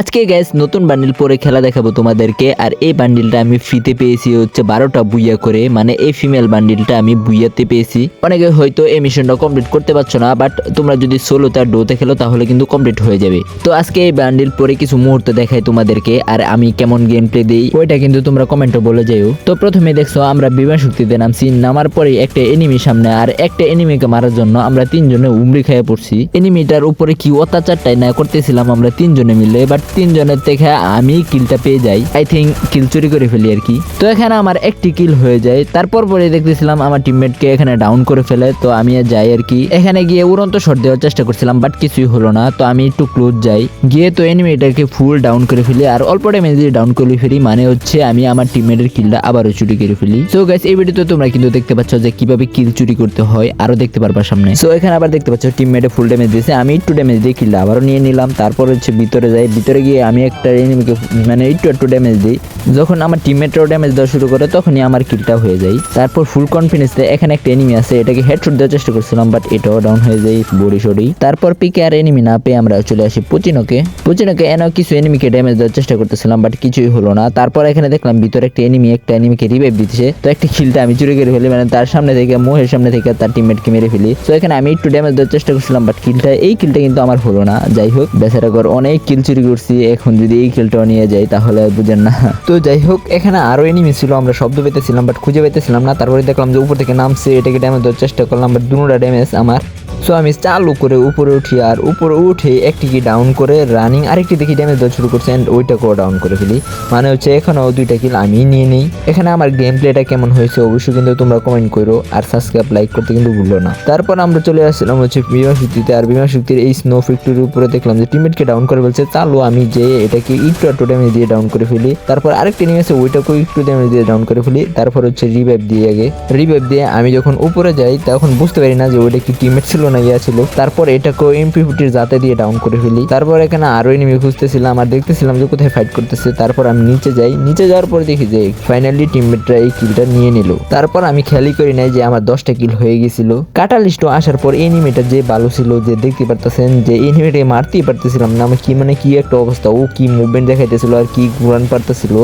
আজকে গ্যাস নতুন বান্ডিল পরে খেলা দেখাবো তোমাদেরকে, আর এই বান্ডিলটা আমি ফ্রিতে পেয়েছি হচ্ছে বারোটা বুইয়া করে মানে এই ফিমেল বান্ডিলটা আমি বুইয়াতে পেয়েছি। অনেকে হয়তো এই মিশনটা কমপ্লিট করতে পারছ না বাট তোমরা যদি সোলো তার ডোতে খেলো তাহলে কিন্তু কমপ্লিট হয়ে যাবে। তো আজকে এই বান্ডিল পরে কিছু মুহূর্ত দেখাই তোমাদেরকে, আর আমি কেমন গেম প্লে দিই, ওইটা কিন্তু তোমরা কমেন্টে বলে যাইও। তো প্রথমে দেখছ, আমরা বিমান শক্তিতে নামছি, নামার পরে একটা এনিমি সামনে, আর একটা এনিমিকে মারার জন্য আমরা তিনজনে উমরি খেয়ে পড়ছি। এনিমিটার উপরে কি অত্যাচারটাই না করতেছিলাম আমরা তিনজনে মিলে বাট তিনজনের থেকে আমি কিলটা পেয়ে যাই। আই থিঙ্ক কিল চুরি করে ফেলি আর কি। তো এখানে আমার একটি কিল হয়ে যায়। তারপর পরে দেখতেছিলাম আমার টিমমেটকে এখানে ডাউন করে ফেলে। তো আমি যাই আর কি। এখানে গিয়ে উড়ন্ত শট দেওয়ার চেষ্টা করছিলাম বাট কিছুই হলো না। তো আমি একটু ক্লোজ যাই। গিয়ে তো এনিমিটাকে ফুল ডাউন করে ফেলি আর অল্প ড্যামেজ দিয়ে ডাউন করে ফেলি। মানে হচ্ছে আমি আমার টিমমেটের কিলটা আবারও চুরি করে ফেলি। সো গাইস এই ভিডিওতে তোমরা কিন্তু দেখতে পাচ্ছ যে কীভাবে কিল চুরি করতে হয়। আরও দেখতে পারবা সামনে। সো এখানে আবার দেখতে পাচ্ছ টিমমেটে ফুল ড্যামেজ দিয়েছে। আমি একটু ড্যামেজ দিয়ে কিলটা আবারও নিয়ে নিলাম। তারপর হচ্ছে ভিতরে যাই। ভিতরে গিয়ে আমি একটা এনিমিকে মানে একটু একটু ড্যামেজ দিই। যখন আমার টিমমেটরাও ড্যামেজ দেওয়া শুরু করে, তখনই আমার কিলটা হয়ে যায়। তারপর ফুল কনফিডেন্সে এখানে একটা এনিমি আছে, এটাকে হেডশট দেওয়ার চেষ্টা করছিলাম বাট এটাও ডাউন হয়ে যায় বডি সডি তারপর পিকে আর এনিমি না পেয়ে আমরা চলে আসি পুচিনোকে। পুচিনোকে এনেও কিছু এনিমিকে ড্যামেজ দেওয়ার চেষ্টা করতেছিলাম বাট কিছুই হলো না। তারপর এখানে দেখলাম ভিতরে একটা এনিমি একটা এনিমিকে রিভাইভ দিচ্ছে। তো একটা কিলটা আমি চুরি করে ফেলি মানে তার সামনে থেকে, মোহের সামনে থেকে তার টিমমেটকে মেরে ফেলি। তো এখানে আমি একটু ড্যামেজ দেওয়ার চেষ্টা করছিলাম বাট কিলটা এই কিলটা কিন্তু আমার হলো না। যাই হোক বেচারা অনেক কিল চুরি করছি। এখন যদি এই খেলটাও নিয়ে যাই তাহলে বুঝেন না। তো যাই হোক, এখানে আরও এনিমি ছিল, আমরা শব্দ পেতেছিলাম বাট খুঁজে পেতেছিলাম না। তারপরে দেখলাম যে উপর থেকে নামছে, এটাকে ড্যামেজ দেওয়ার চেষ্টা করলাম বাট দুটা ড্যামেজ আমার। সো আমি চালু করে উপরে উঠি আর উপরে উঠে একটি কি ডাউন করে রানিং আরেকটি দেখি ড্যামেজ দেওয়া শুরু করছে অ্যান্ড ওইটাকেও ডাউন করে ফেলি। মানে হচ্ছে এখানেও দুইটা কিল আমি নিয়ে নিই। এখানে আমার গেম প্লেটা কেমন হয়েছে অবশ্যই কিন্তু তোমরা কমেন্ট করো আর সাবস্ক্রাইব লাইক করতে কিন্তু ভুলো না। তারপর আমরা চলে আসছিলাম হচ্ছে বিমা শক্তিতে আর বিমান শক্তির এই স্নো ফ্যাক্টরির উপরে দেখলাম যে টিমমেটকে ডাউন করে ফেলছে, চালু আমি যে এটাকে একটু একটু ড্যামেজ দিয়ে ডাউন করে ফেলি। তারপর আরেকটি নিয়ে আছে ওইটাকেও একটু ড্যামেজ দিয়ে ডাউন করে ফেলি। তারপর হচ্ছে রিভাইভ দিয়ে আগে। রিভাইভ দিয়ে আমি যখন উপরে যাই তখন বুঝতে পারি না যে ওইটা কি টিমমেট ছিল না ইয়া ছিল তারপর এটাকেও এমপি ফিফটির জাতে দিয়ে ডাউন করে ফেলি। তারপর এখানে আরও এনিমি খুঁজতেছিলাম আর দেখতেছিলাম যে কোথায় ফাইট করতেছে। তারপর আমি নিচে যাই। নিচে যাওয়ার পর দেখি যে ফাইনালি টিমমেটরা এই কিলটা নিয়ে নিল। তারপর আমি খেয়ালই করি নাই যে আমার দশটা কিল হয়ে গেছিল কাটালিস্টও আসার পর এনিমিটা যে ভালো ছিল যে দেখতে পারতেছেন যে এনিমিটাকে মারতেই পারতেছিলাম না। আমি কি মানে কি একটা অবস্থা। ও কি মুভমেন্ট দেখাইতেছিল আর কি ঘুরান পারতেছিল।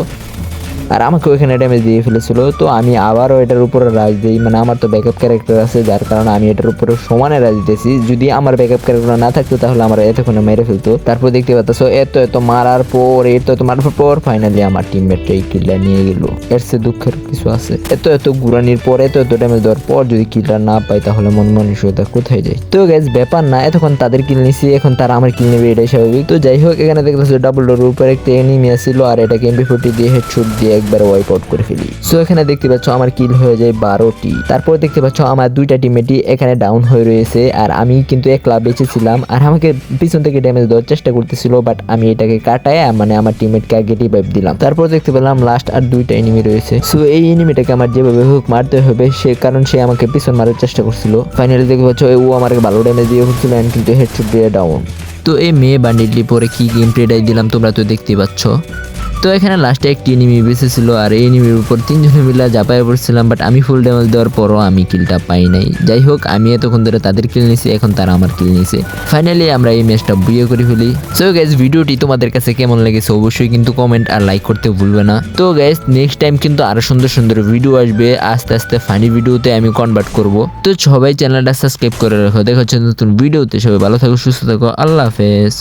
আর আমাকে ওইখানে ড্যামেজ দিয়ে ফেলেছিল। তো আমি আবারও এটার উপরে রাজ দিই। মানে আমার তো ব্যাকআপ ক্যারেক্টার আছে, যার কারণে আমি এটার উপরে সমানে রাজ দিতেছি যদি আমার ব্যাকআপ ক্যারেক্টার না থাকতো, তাহলে আমার এতক্ষণে মেরে ফেলতো। তারপর দেখতে পাচ্ছ, এত এত মারার পর, এত এত মারার পর ফাইনালি আমার টিমমেটটা এই কিলটা নিয়ে গেল। এর সে দুঃখের কিছু আছে। এত এত ঘুরানির পর, এত এত ড্যামেজ দেওয়ার পর যদি কিলটা না পাই, তাহলে মন মানসিকতা কোথায় যায়? তো গ্যাস ব্যাপার না, এতক্ষণ তাদের কিল নিছি এখন তারা আমার কিল নেবে, এটাই স্বাভাবিক। তো যাই হোক, এখানে দেখতেছো ডাবল ডোর উপরে একটা এনিমি আসছিল আর এটাকে এমপি ফোর্টি দিয়ে হেডশট দিয়ে একবার ওয়াইপ আউট করে ফেলি। সো এখানে দেখতে পাচ্ছ আমার কিল হয়ে যায় বারোটি। তারপর দেখতে পাচ্ছ আমার দুইটা টিমমেটই এখানে ডাউন হয়ে রয়েছে। আর আমি কিন্তু একলা বেঁচেছিলাম। আর আমাকে পিছন থেকে ড্যামেজ দেওয়ার চেষ্টা করতেছিল বাট আমি এটাকে কাটায় মানে আমার টিমমেটকে আগে রিভাইভ দিলাম। তারপর দেখতে পেলাম লাস্ট আর দুইটা এনিমি রয়েছে। সো এই এনিমিটাকে আমার যেভাবে হোক মারতে হবে, সে কারণ সে আমাকে পিছন মারার চেষ্টা করছিল। ফাইনালি দেখতে পাচ্ছ ও আমাকে ভালো ড্যামেজ দিয়ে করছিল and কিন্তু হেডশট দিয়ে ডাউন তো, এই মেয়ে বান্ডিলটি পরে কি গেম প্লেটাই দিলাম তোমরা তো দেখতে পাচ্ছ। তো এখানে লাস্টে একটি এনিমি বেঁচে ছিল আর এই এনিমির উপর তিনজনে মিলে জাপায় পড়ছিলাম বাট আমি ফুল ড্যামেজ দেওয়ার পরও আমি কিলটা পাই নাই। যাই হোক, আমি এতক্ষণ ধরে তাদের কিল নিয়েছি এখন তারা আমার কিল নিয়েছে ফাইনালি আমরা এই ম্যাচটা বুয়ে করে ফেলি। সো গ্যাস ভিডিওটি তোমাদের কাছে কেমন লেগেছে অবশ্যই কিন্তু কমেন্ট আর লাইক করতে ভুলবে না। তো গ্যাস নেক্সট টাইম কিন্তু আরও সুন্দর সুন্দর ভিডিও আসবে। আস্তে আস্তে ফানি ভিডিওতে আমি কনভার্ট করব। তো সবাই চ্যানেলটা সাবস্ক্রাইব করে রাখো। দেখা হচ্ছে নতুন ভিডিওতে সবাই ভালো থাকো, সুস্থ থাকো। আল্লাহ হাফেজ।